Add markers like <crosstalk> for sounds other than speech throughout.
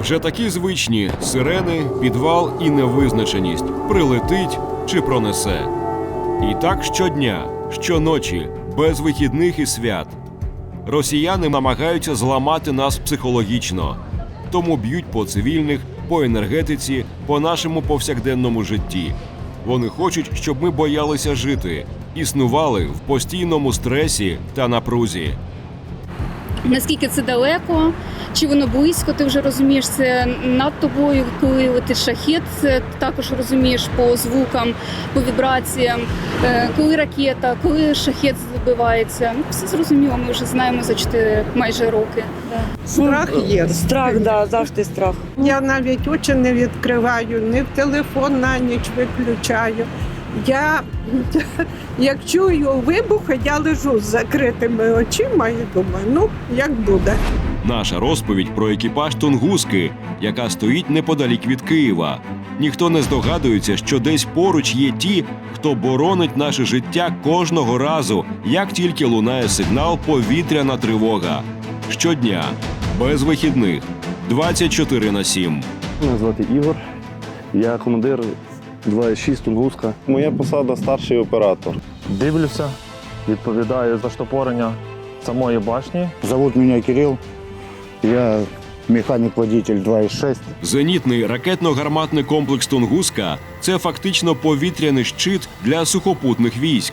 Вже такі звичні сирени, підвал і невизначеність прилетить чи пронесе. І так щодня, щоночі, без вихідних і свят. Росіяни намагаються зламати нас психологічно, тому б'ють по цивільних, по енергетиці, по нашому повсякденному житті. Вони хочуть, щоб ми боялися жити, існували в постійному стресі та напрузі. Наскільки це далеко, чи воно близько, ти вже розумієш це над тобою, коли летить шахет, це також розумієш по звукам, по вібраціям, Е, коли ракета, коли шахет збивається. Ну, все зрозуміло, ми вже знаємо за 4 майже роки. Страх є. Страх, да, завжди страх. Я навіть очі не відкриваю, не в телефон на ніч виключаю. Я як чую вибухи, я лежу з закритими очима і думаю, ну як буде. Наша розповідь про екіпаж Тунгуски, яка стоїть неподалік від Києва. Ніхто не здогадується, що десь поруч є ті, хто боронить наше життя кожного разу, як тільки лунає сигнал повітряна тривога. Щодня, без вихідних, 24 на 7. Мене звати Ігор. Я командир 2.6 Тунгуска. Моя посада старший оператор. Дивлюся, відповідаю за штопорення самої башні. Зовут меня Кирилл. Я механик-водитель 2.6. Зенітний ракетно-гарматний комплекс Тунгуска це фактично повітряний щит для сухопутних військ.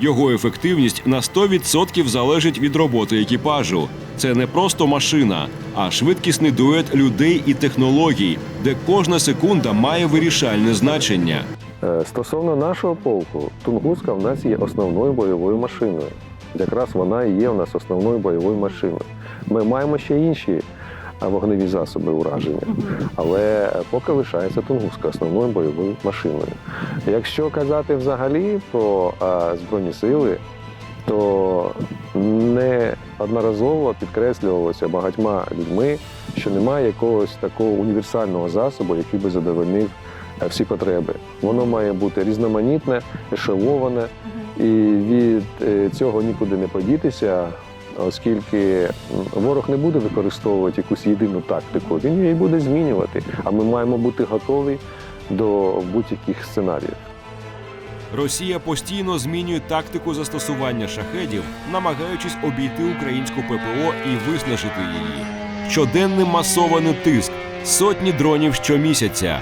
Його ефективність на 100% залежить від роботи екіпажу. Це не просто машина, а швидкісний дует людей і технологій, де кожна секунда має вирішальне значення. Е, Стосовно нашого полку, Тунгуска в нас є основною бойовою машиною. Якраз вона і є в нас основною бойовою машиною. Ми маємо ще інші вогневі засоби ураження, але е, поки лишається Тунгуска основною бойовою машиною. Якщо казати взагалі про а, збройні сили, то неодноразово підкреслювалося багатьма людьми, що немає якогось такого універсального засобу, який би задовольнив е, всі потреби. Воно має бути різноманітне, ешеловане, і від е, цього нікуди не подітися, оскільки ворог не буде використовувати якусь єдину тактику, він її буде змінювати. А ми маємо бути готові до будь-яких сценаріїв. Росія постійно змінює тактику застосування шахедів, намагаючись обійти українську ППО і виснажити її. Щоденний масований тиск, сотні дронів щомісяця.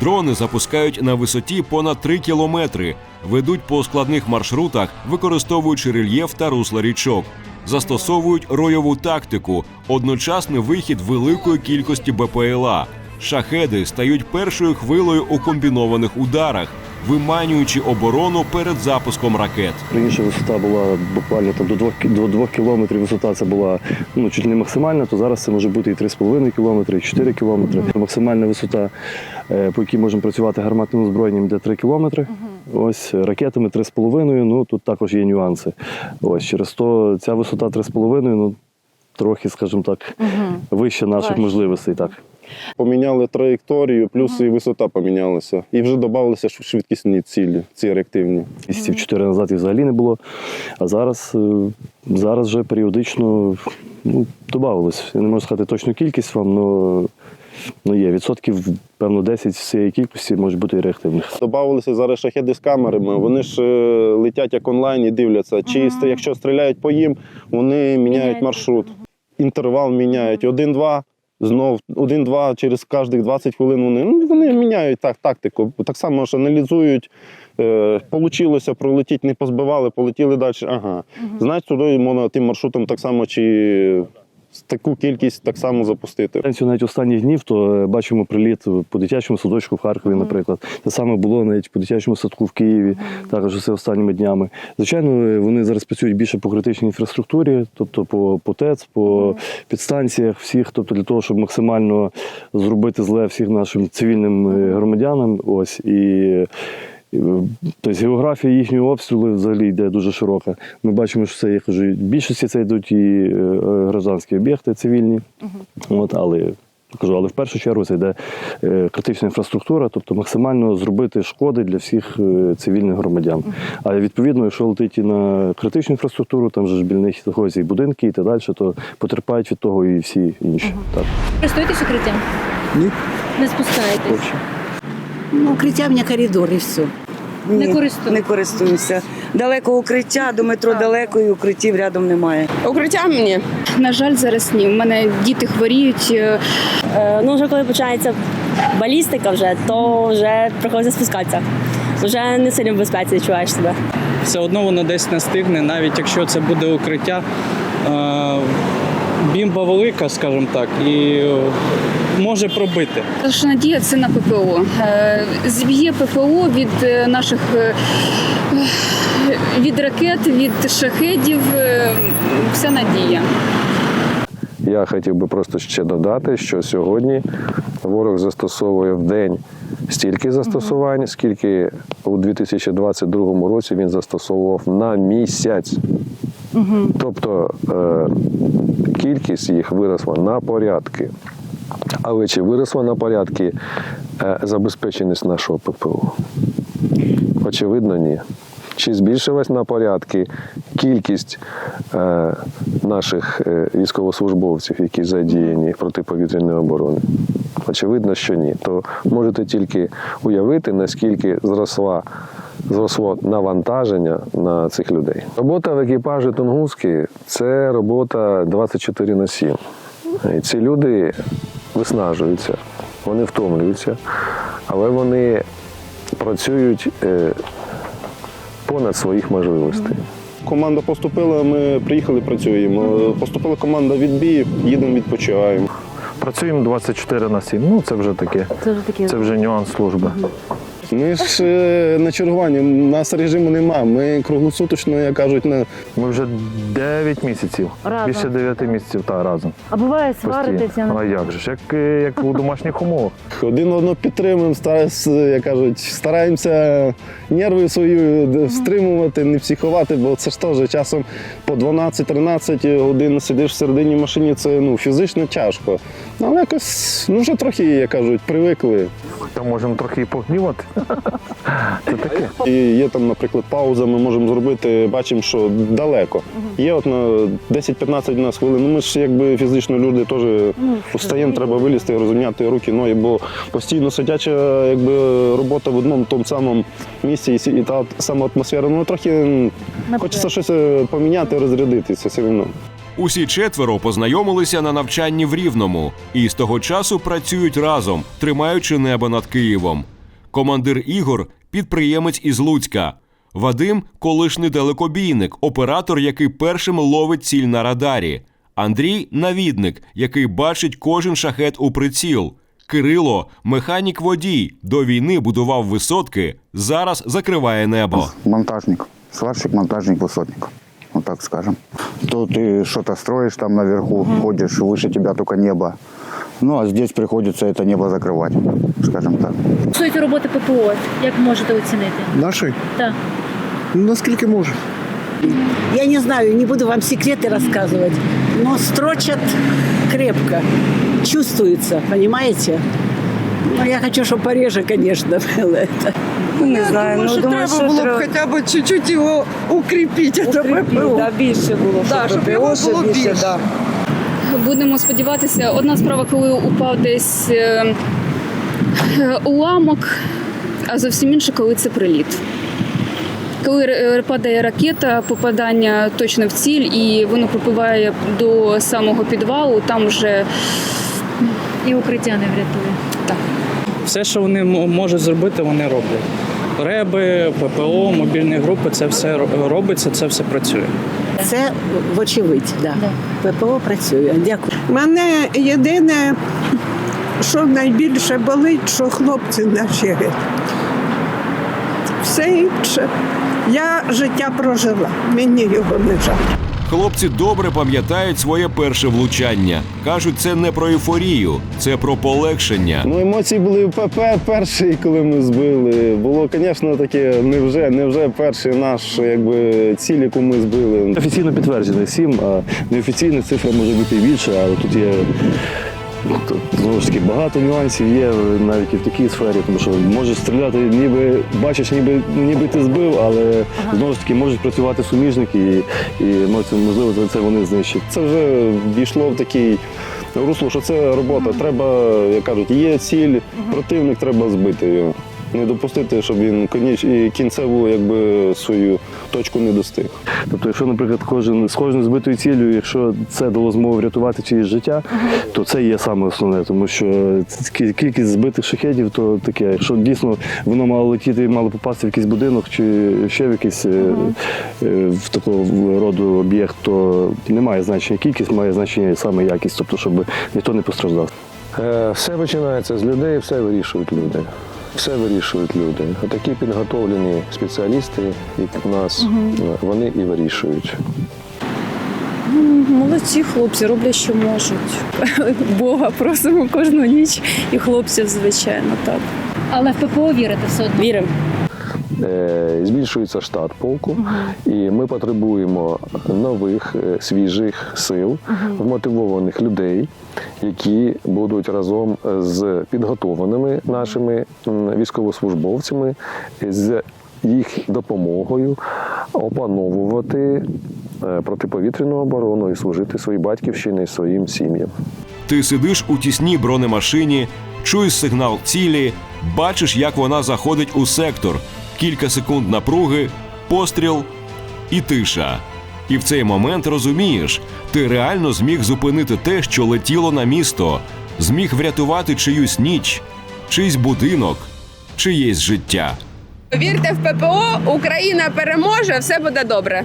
Дрони запускають на висоті понад 3 кілометри, ведуть по складних маршрутах, використовуючи рельєф та русла річок. Застосовують ройову тактику, одночасний вихід великої кількості БПЛА. Шахеди стають першою хвилею у комбінованих ударах, виманюючи оборону перед запуском ракет. Раніше висота була буквально там до 2, до 2 кілометрів. Висота це була ну, чуть не максимальна, то зараз це може бути і 3,5 кілометри, і 4 кілометри. Максимальна висота, е, по якій можемо працювати гарматним озброєнням, де 3 кілометри. Ось ракетами 3,5, ну тут також є нюанси. Ось через то ця висота 3,5, ну трохи, скажімо так, вище наших Важче. можливостей. Так. Поміняли траєкторію, плюс і висота помінялася. І вже додалися швидкісні цілі, ці реактивні. Місяців 4 назад їх взагалі не було. А зараз, е, зараз вже періодично ну, додавалось. Я не можу сказати точну кількість вам, але ну, є відсотків, певно, 10 з цієї кількості може бути і реактивних. Добавилися зараз шахеди з камерами. Вони ж е, летять як онлайн і дивляться. Чи якщо стріляють по їм, вони міняють маршрут. Інтервал міняють. Один-два. Знов один-два через кожних 20 хвилин вони ну, вони міняють так, тактику. Так само ж аналізують. Е, получилося, пролетіть, не позбивали, полетіли далі. Ага. Значить, туди можна тим маршрутом так само чи таку кількість так само запустити. Навіть останніх днів, то е, бачимо приліт по дитячому садочку в Харкові, наприклад. Те саме було навіть по дитячому садку в Києві, також це останніми днями. Звичайно, е, вони зараз працюють більше по критичній інфраструктурі, тобто по, по ТЕЦ, по підстанціях всіх, тобто для того, щоб максимально зробити зле всіх нашим цивільним е, громадянам. Ось і. І, Тобто географія їхнього обстрілу взагалі йде дуже широка. Ми бачимо, що це я кажу, в більшості це йдуть і е, гражданські об'єкти цивільні, от, але Кажу, але в першу чергу це йде е, критична інфраструктура, тобто максимально зробити шкоди для всіх е, цивільних громадян. А відповідно, якщо летить і на критичну інфраструктуру, там же ж біля них знаходяться і будинки, і так далі, то потерпають від того і всі інші. Так. Користуєтесь укриттям? Ні. Не спускаєтесь? Ну, укриття в мене коридор і все. Не Ні. Не користуюся. Далеко укриття, до метро далеко і укриттів рядом немає. Укриття мені? На жаль, зараз ні. У мене діти хворіють. е, ну, вже коли починається балістика, вже, то вже приходиться спускатися. Вже не сильно в безпеці відчуваєш себе. все одно воно десь не стигне, навіть якщо це буде укриття. Бімба велика, скажімо так, і може пробити. Наша надія це на ППО. Е, Зіб'є ППО від е, наших е, від ракет, від шахедів. Вся надія. Я хотів би просто ще додати, що сьогодні ворог застосовує в день стільки застосувань, скільки у 2022 році він застосовував на місяць. Тобто е, кількість їх виросла на порядки. Але чи виросла на порядки е, забезпеченість нашого ППО? Очевидно, ні. Чи збільшилась на порядки кількість е, наших е, військовослужбовців, які задіяні протиповітряної оборони? Очевидно, що ні. То можете тільки уявити, наскільки зросла. Зросло навантаження на цих людей. Робота в екіпажі Тунгуски це робота 24 на 7. І ці люди виснажуються, вони втомлюються, але вони працюють е, понад своїх можливостей. Команда поступила, ми приїхали, працюємо. Поступила команда відбій, їдемо, відпочиваємо. Працюємо 24 на 7. Ну, це вже таке. Це вже таке. Це вже нюанс служби. Ми ж е, на чергуванні, у нас режиму нема. Ми круглосуточно, як кажуть, на Ми вже 9 місяців. Разом. Більше 9 місяців та разом. А буває Постійно. А як же ж? Як, е, як у домашніх умовах. один одного підтримуємо, стараємося, як кажуть, стараємося нерви свої стримувати, не психувати, бо це ж теж часом по 12-13 годин сидиш в середині машині, це ну, фізично тяжко. Але якось ну, вже трохи, як кажуть, привикли. Та можемо трохи і погнівати. <laughs> Це таке. І є там, наприклад, пауза, ми можемо зробити, бачимо, що далеко. Є от на 10-15 нас хвилин. Ну, ми ж якби фізично люди теж встаємо, треба вилізти, розумняти руки, ноги, бо постійно сидяча якби, робота в одному тому самому місці і, та сама атмосфера. Ну трохи хочеться щось е, поміняти, розрядитися все одно. Усі четверо познайомилися на навчанні в Рівному і з того часу працюють разом, тримаючи небо над Києвом. Командир Ігор підприємець із Луцька. Вадим колишній далекобійник, оператор, який першим ловить ціль на радарі. Андрій навідник, який бачить кожен шахет у приціл. Кирило механік водій, до війни будував висотки, зараз закриває небо. Монтажник. Сварщик, монтажник, высотник. Вот так скажем. То ты что-то строишь там наверху, ходишь, выше тебя только небо. Ну, а здесь приходится это небо закрывать, скажем так. Сують роботи ППО, як можете оцінити? Наши? Так. Наскільки може. Я не знаю, не буду вам секреты рассказывать, но строчат крепко. Чувствуется, понимаете? Ну, я хочу, чтобы пореже, конечно, <laughs> было это. Ну, не знаю, ну думаю, що треба хоча б чуть-чуть його укріпити, укріпити, да, більше було, Да, щоб ППО, його щоб було більше. да. Будемо сподіватися, одна справа, коли упав десь е, е, уламок, а зовсім інша, коли це приліт. Коли е, падає ракета, попадання точно в ціль, і воно попиває до самого підвалу, там вже І укриття не врятує. Все, що вони м- можуть зробити, вони роблять. Реби, ППО, мобільні групи це все робиться, це все працює. Це вочевидь, да. ППО працює. Дякую. Мене єдине, що найбільше болить, що хлопці наші. Все інше. Я життя прожила, мені його не жаль. Хлопці добре пам'ятають своє перше влучання. кажуть, це не про ейфорію, це про полегшення. Ну, емоції були ПП перший, коли ми збили. Було, звісно, таке, невже, невже перший наш якби, ціль, яку ми збили. Офіційно підтверджений сім, а неофіційна цифра може бути і більше, але тут є знову ж таки багато нюансів є навіть і в такій сфері, тому що можеш стріляти, ніби бачиш, ніби ніби ти збив, але знову ж таки можуть працювати суміжники, і, і можливо, це вони знищать. Це вже війшло в такий русло, що це робота. Треба, як кажуть, є ціль, противник треба збити його. Не допустити, щоб він коніч і кінцеву якби свою точку не достиг. Тобто, якщо, наприклад, кожен з кожною збитою ціллю, якщо це дало змогу врятувати чиєсь життя, то це є саме основне, тому що кількість збитих шахедів то таке. Якщо дійсно воно мало летіти, мало попасти в якийсь будинок чи ще в якийсь е, е, в такого роду об'єкт, то немає значення кількість, має значення саме якість, тобто, щоб ніхто не постраждав. Е, Все починається з людей, все вирішують люди. Все вирішують люди. Такі підготовлені спеціалісти, як в нас, угу. вони і вирішують. Молодці хлопці роблять, що можуть. <laughs> Бога просимо кожну ніч і хлопців, звичайно, так. Але в ППО вірите все одно. Віримо. Е, Збільшується штат полку, і ми потребуємо нових е, свіжих сил, вмотивованих людей, які будуть разом з підготованими нашими військовослужбовцями з їх допомогою опановувати е, протиповітряну оборону і служити своїй батьківщині і своїм сім'ям. Ти сидиш у тісній бронемашині, чуєш сигнал цілі, бачиш, як вона заходить у сектор. Кілька секунд напруги, постріл і тиша. І в цей момент розумієш, ти реально зміг зупинити те, що летіло на місто, зміг врятувати чиюсь ніч, чийсь будинок, чиєсь життя. Вірте в ППО, Україна переможе, все буде добре.